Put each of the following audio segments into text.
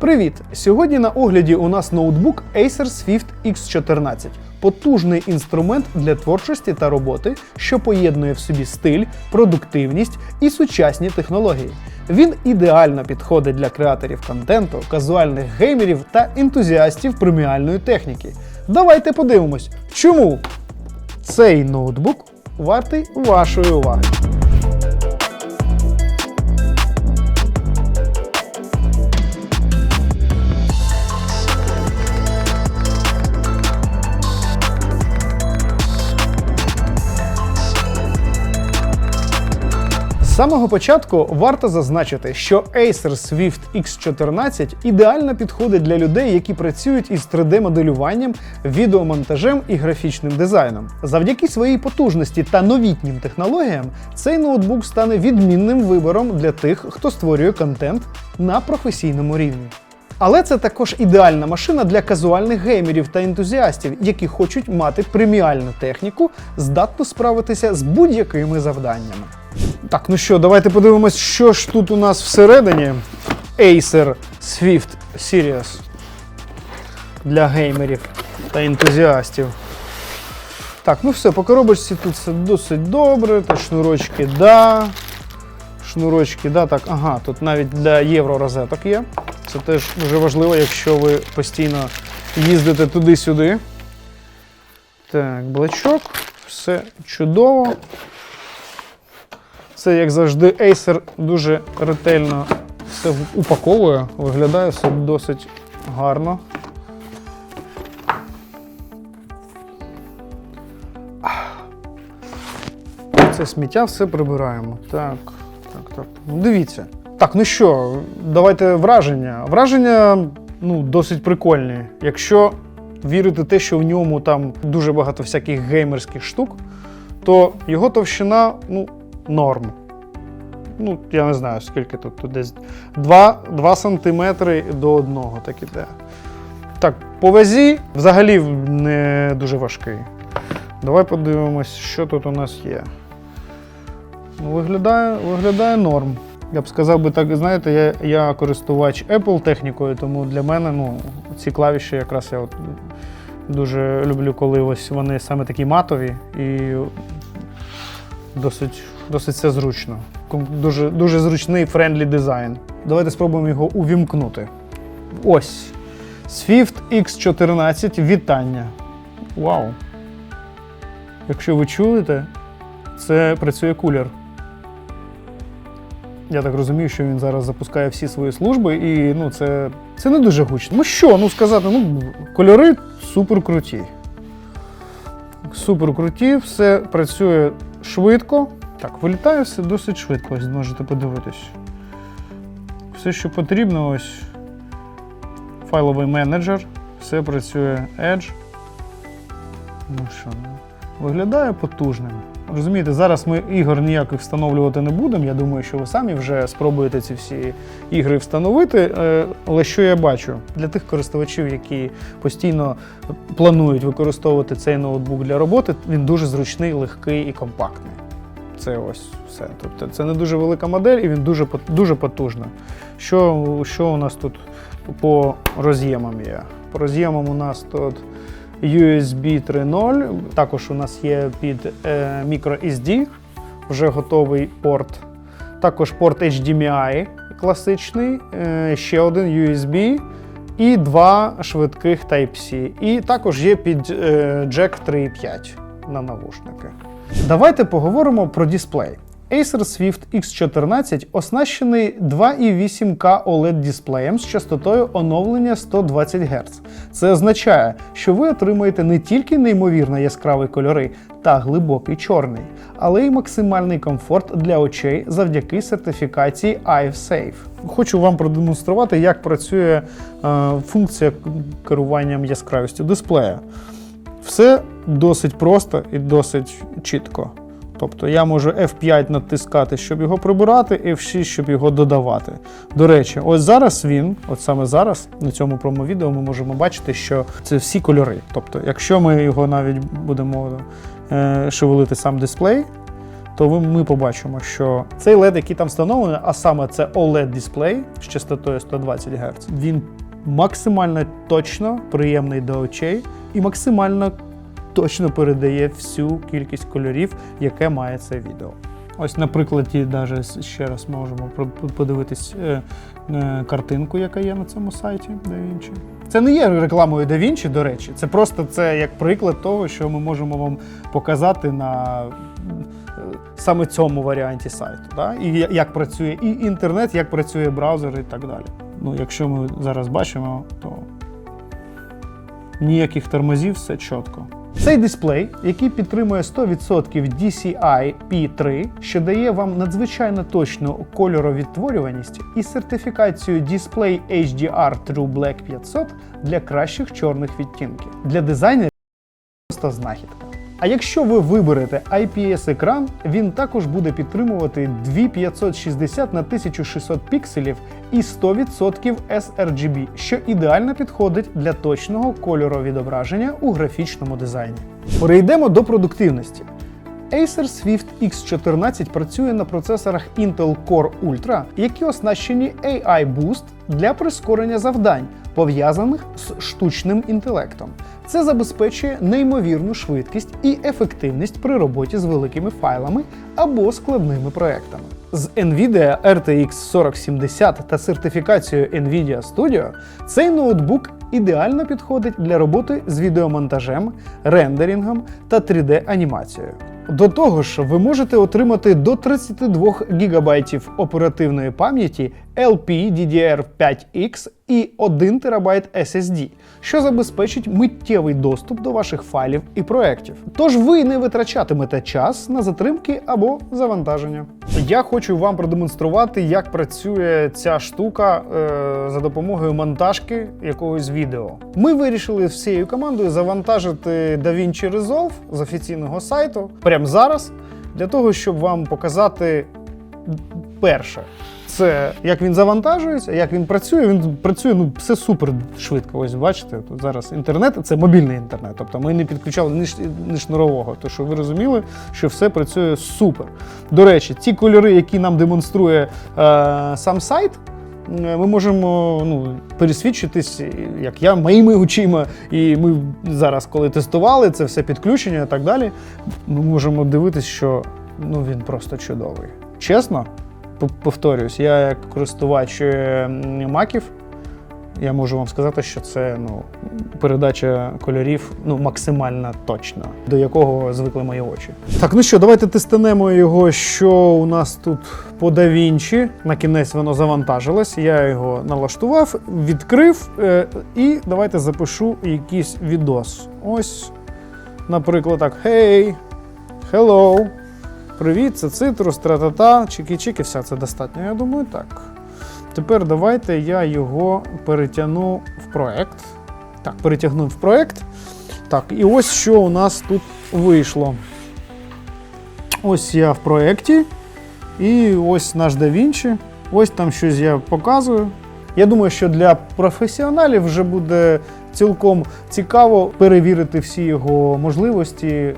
Привіт! Сьогодні на огляді у нас ноутбук Acer Swift X14. Потужний інструмент для творчості та роботи, що поєднує в собі стиль, продуктивність і сучасні технології. Він ідеально підходить для креаторів контенту, казуальних геймерів та ентузіастів преміальної техніки. Давайте подивимось, чому цей ноутбук вартий вашої уваги. Самого початку варто зазначити, що Acer Swift X14 ідеально підходить для людей, які працюють із 3D-моделюванням, відеомонтажем і графічним дизайном. Завдяки своїй потужності та новітнім технологіям цей ноутбук стане відмінним вибором для тих, хто створює контент на професійному рівні. Але це також ідеальна машина для казуальних геймерів та ентузіастів, які хочуть мати преміальну техніку, здатну справитися з будь-якими завданнями. Так, ну що, давайте подивимось, що ж тут у нас всередині. Acer Swift Series для геймерів та ентузіастів. Так, ну все, по коробочці тут все досить добре. Та шнурочки, да. Шнурочки, да, так, ага, тут навіть для євро розеток є. Це теж дуже важливо, якщо ви постійно їздите туди-сюди. Так, блачок, все чудово. Це, як завжди, Acer дуже ретельно все упаковує, виглядає все досить гарно. Це сміття все прибираємо. Так, так, так. Ну, дивіться. Так, ну що, давайте враження. Враження ну, досить прикольні. Якщо вірити те, що в ньому там дуже багато всяких геймерських штук, то його товщина ну, норм. Ну, я не знаю, скільки тут, тут десь 2, 2 см до одного так іде. Так, по вазі взагалі не дуже важкий. Давай подивимось, що тут у нас є. Ну, виглядає, виглядає норм. Я б сказав би так, знаєте, я, я користувач Apple технікою, тому для мене ну, ці клавіші якраз я от дуже люблю, коли ось вони саме такі матові і досить, досить все зручно. Дуже, дуже зручний френдлі дизайн. Давайте спробуємо його увімкнути. Ось. Swift X14 вітання. Вау! Якщо ви чуєте, це працює кулер. Я так розумію, що він зараз запускає всі свої служби, і ну, це, це не дуже гучно. Ну що, ну сказати, ну, кольори супер круті. Супер круті, все працює швидко. Так, вилітає все досить швидко, ось можете подивитись. Все, що потрібно, ось файловий менеджер, все працює Edge. Ну що, ну, виглядає потужним. Розумієте, зараз ми ігор ніяких встановлювати не будемо. Я думаю, що ви самі вже спробуєте ці всі ігри встановити. Е, Але що я бачу? Для тих користувачів, які постійно планують використовувати цей ноутбук для роботи, він дуже зручний, легкий і компактний. Це ось все. Тобто це не дуже велика модель і він дуже, дуже потужна. Що, що у нас тут по роз'ємам є? По роз'ємам у нас тут USB 3.0, також у нас є під е, microSD, вже готовий порт. Також порт HDMI класичний, е, ще один USB і два швидких Type-C. І також є під е, Jack 3.5 на навушники. Давайте поговоримо про дисплей. Acer Swift X14 оснащений 2,8K OLED дисплеєм з частотою оновлення 120 Гц. Це означає, що ви отримаєте не тільки неймовірно яскраві кольори та глибокий чорний, але й максимальний комфорт для очей завдяки сертифікації iFsafe. Хочу вам продемонструвати, як працює е, функція керуванням яскравістю дисплея. Все досить просто і досить чітко. Тобто я можу F5 натискати, щоб його прибирати, F6, щоб його додавати. До речі, ось зараз він, от саме зараз, на цьому промо-відео, ми можемо бачити, що це всі кольори. Тобто, якщо ми його навіть будемо е, шевелити сам дисплей, то ми побачимо, що цей LED, який там встановлений, а саме це OLED дисплей з частотою 120 Гц, він максимально точно приємний до очей і максимально точно передає всю кількість кольорів, яке має це відео. Ось на прикладі, даже ще раз можемо подивитись е, е, картинку, яка є на цьому сайті DaVinci. Це не є рекламою DaVinci, до речі. Це просто це як приклад того, що ми можемо вам показати на е, саме цьому варіанті сайту. Да? І як працює і інтернет, як працює браузер і так далі. Ну, якщо ми зараз бачимо, то ніяких тормозів, все чітко. Цей дисплей, який підтримує 100% DCI P3, що дає вам надзвичайно точну кольоровідтворюваність і сертифікацію Display HDR True Black 500 для кращих чорних відтінків. Для дизайнерів просто знахідка. А якщо ви виберете IPS-екран, він також буде підтримувати 2560 на 1600 пікселів і 100% sRGB, що ідеально підходить для точного кольоровідображення у графічному дизайні. Перейдемо до продуктивності. Acer Swift X14 працює на процесорах Intel Core Ultra, які оснащені AI Boost для прискорення завдань, пов'язаних з штучним інтелектом. Це забезпечує неймовірну швидкість і ефективність при роботі з великими файлами або складними проектами. З NVIDIA RTX 4070 та сертифікацією NVIDIA Studio цей ноутбук ідеально підходить для роботи з відеомонтажем, рендерінгом та 3D-анімацією. До того ж, ви можете отримати до 32 ГБ оперативної пам'яті LPDDR5X і 1 ТБ SSD, що забезпечить миттєвий доступ до ваших файлів і проєктів. Тож ви не витрачатимете час на затримки або завантаження. Я хочу вам продемонструвати, як працює ця штука е, за допомогою монтажки якогось відео. Ми вирішили всією командою завантажити DaVinci Resolve з офіційного сайту прямо зараз, для того, щоб вам показати перше. Це як він завантажується, як він працює. Він працює ну все супер швидко. Ось бачите, тут зараз інтернет це мобільний інтернет. Тобто ми не підключали ні, ні шнурового. То що ви розуміли, що все працює супер. До речі, ті кольори, які нам демонструє е, сам сайт. е, Ми можемо ну, пересвідчитись, як я моїми очима, і ми зараз, коли тестували це все підключення і так далі, ми можемо дивитись, що ну, він просто чудовий. Чесно, повторюсь, я як користувач е, маків, я можу вам сказати, що це ну, передача кольорів ну, максимально точна, до якого звикли мої очі. Так, ну що, давайте тестанемо його, що у нас тут по DaVinci. На кінець воно завантажилось. Я його налаштував, відкрив е, і давайте запишу якийсь відос. Ось, наприклад, так: Hey, hello. Привіт, це цитрус, тра-та-та, чики-чики, все це достатньо. Я думаю, так. Тепер давайте я його перетягну в проект. Так, перетягнув в проект. Так, і ось що у нас тут вийшло. Ось я в проєкті. І ось наш DaVinci. Ось там щось я показую. Я думаю, що для професіоналів вже буде цілком цікаво перевірити всі його можливості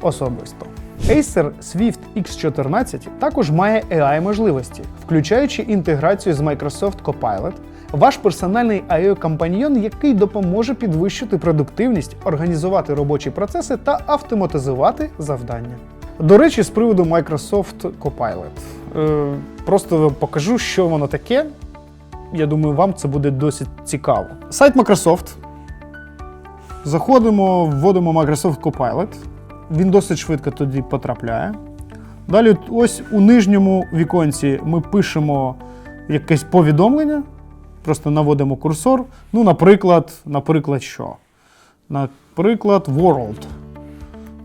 особисто. Acer Swift X14 також має AI-можливості, включаючи інтеграцію з Microsoft Copilot, ваш персональний AI-компаньйон, який допоможе підвищити продуктивність, організувати робочі процеси та автоматизувати завдання. До речі, з приводу Microsoft Copilot. Е, просто покажу, що воно таке. Я думаю, вам це буде досить цікаво. Сайт Microsoft. Заходимо, вводимо Microsoft Copilot. Він досить швидко тоді потрапляє. Далі, ось у нижньому віконці ми пишемо якесь повідомлення, просто наводимо курсор. Ну, наприклад, наприклад, що? Наприклад, world.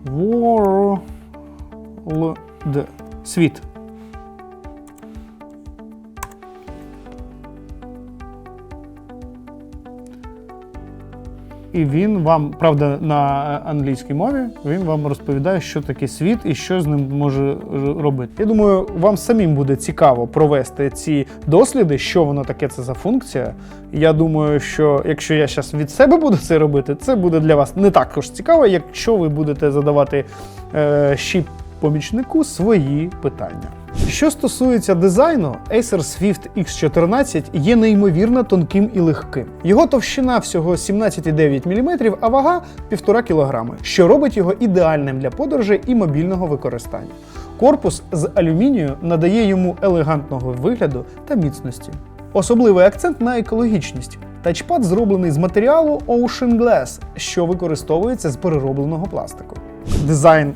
World. Світ. І він вам, правда, на англійській мові він вам розповідає, що таке світ і що з ним може робити. Я думаю, вам самим буде цікаво провести ці досліди, що воно таке це за функція. Я думаю, що якщо я зараз від себе буду це робити, це буде для вас не також цікаво, якщо ви будете задавати е, ще помічнику свої питання. Що стосується дизайну, Acer Swift X14 є неймовірно тонким і легким. Його товщина всього 17,9 мм, а вага 1,5 кг, що робить його ідеальним для подорожей і мобільного використання. Корпус з алюмінію надає йому елегантного вигляду та міцності. Особливий акцент на екологічність. Тачпад зроблений з матеріалу Ocean Glass, що використовується з переробленого пластику. Дизайн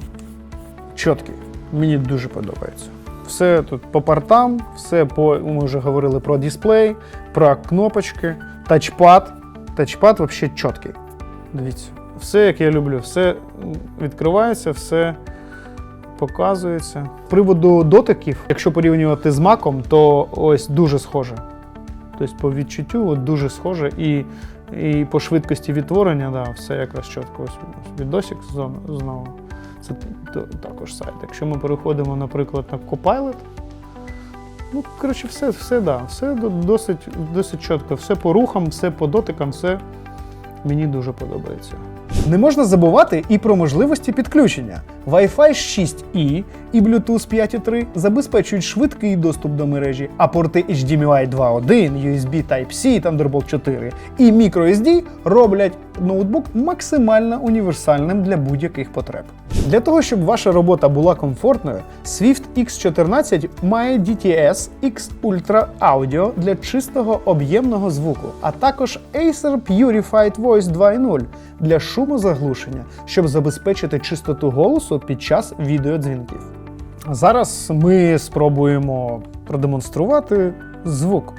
чіткий, мені дуже подобається. Все тут по портам, все по. Ми вже говорили про дисплей, про кнопочки, тачпад. Тачпад взагалі чіткий. Дивіться, все як я люблю, все відкривається, все показується. З приводу дотиків, якщо порівнювати з маком, то ось дуже схоже. Тобто по відчуттю от дуже схоже і, і по швидкості відтворення, да, все якраз чітко. Ось відосик знову. Це також сайт. Якщо ми переходимо, наприклад, на Copilot, ну, коротше, все, все, да, все досить, досить чітко. Все по рухам, все по дотикам, все мені дуже подобається. Не можна забувати і про можливості підключення. Wi-Fi 6E і Bluetooth 5.3 забезпечують швидкий доступ до мережі, а порти HDMI 2.1, USB Type-C, Thunderbolt 4 і microSD роблять ноутбук максимально універсальним для будь-яких потреб. Для того, щоб ваша робота була комфортною, Swift X14 має DTS X Ultra Audio для чистого об'ємного звуку, а також Acer Purified Voice 2.0 для шумозаглушення, щоб забезпечити чистоту голосу під час відеодзвінків. Зараз ми спробуємо продемонструвати звук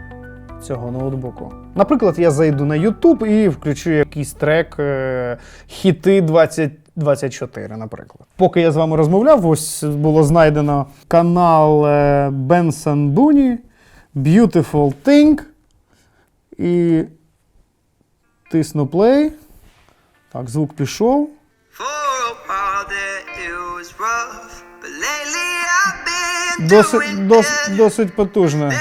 цього ноутбуку. Наприклад, я зайду на YouTube і включу якийсь трек е, хіти 2024, наприклад. Поки я з вами розмовляв, ось було знайдено канал е, Benson Booney Beautiful Thing. І тисну play. Так, звук пішов. Досить, дос, досить потужно.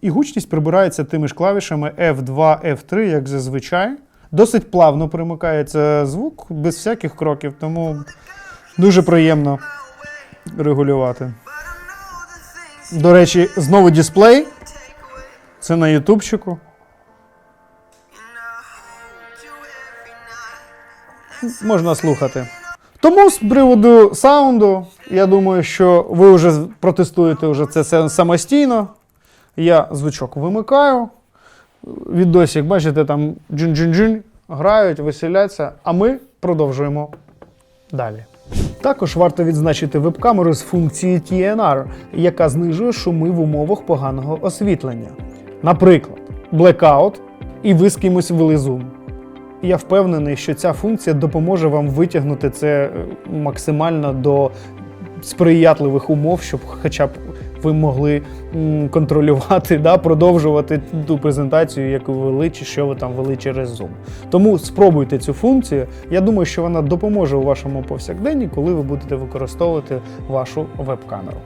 І гучність прибирається тими ж клавішами F2, F3, як зазвичай. Досить плавно примикається звук без всяких кроків, тому дуже приємно регулювати. До речі, знову дисплей. Це на ютубчику. Можна слухати. Тому з приводу саунду, я думаю, що ви вже протестуєте вже це самостійно. Я звучок вимикаю. Відосик, бачите, там джин-джин-джин, грають, веселяться, а ми продовжуємо далі. Також варто відзначити веб-камеру з функції TNR, яка знижує шуми в умовах поганого освітлення. Наприклад, блекаут, і ви з кимось вели зум. Я впевнений, що ця функція допоможе вам витягнути це е, максимально до сприятливих умов, щоб хоча б ви могли контролювати, да, продовжувати ту презентацію, яку ви вели, чи що ви там вели через Zoom. Тому спробуйте цю функцію. Я думаю, що вона допоможе у вашому повсякденні, коли ви будете використовувати вашу веб-камеру.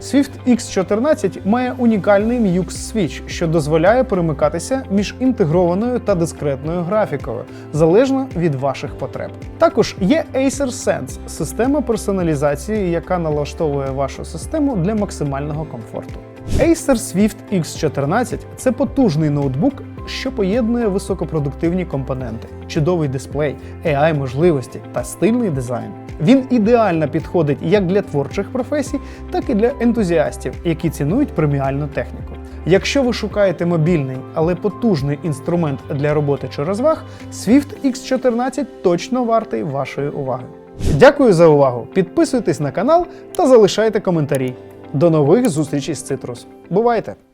Swift X14 має унікальний Mux Switch, що дозволяє перемикатися між інтегрованою та дискретною графікою, залежно від ваших потреб. Також є Acer Sense – система персоналізації, яка налаштовує вашу систему для максимального комфорту. Acer Swift X14 це потужний ноутбук, що поєднує високопродуктивні компоненти, чудовий дисплей, AI можливості та стильний дизайн. Він ідеально підходить як для творчих професій, так і для ентузіастів, які цінують преміальну техніку. Якщо ви шукаєте мобільний, але потужний інструмент для роботи чи розваг, Swift X14 точно вартий вашої уваги. Дякую за увагу! Підписуйтесь на канал та залишайте коментарі. До нових зустрічей з Citrus. Бувайте!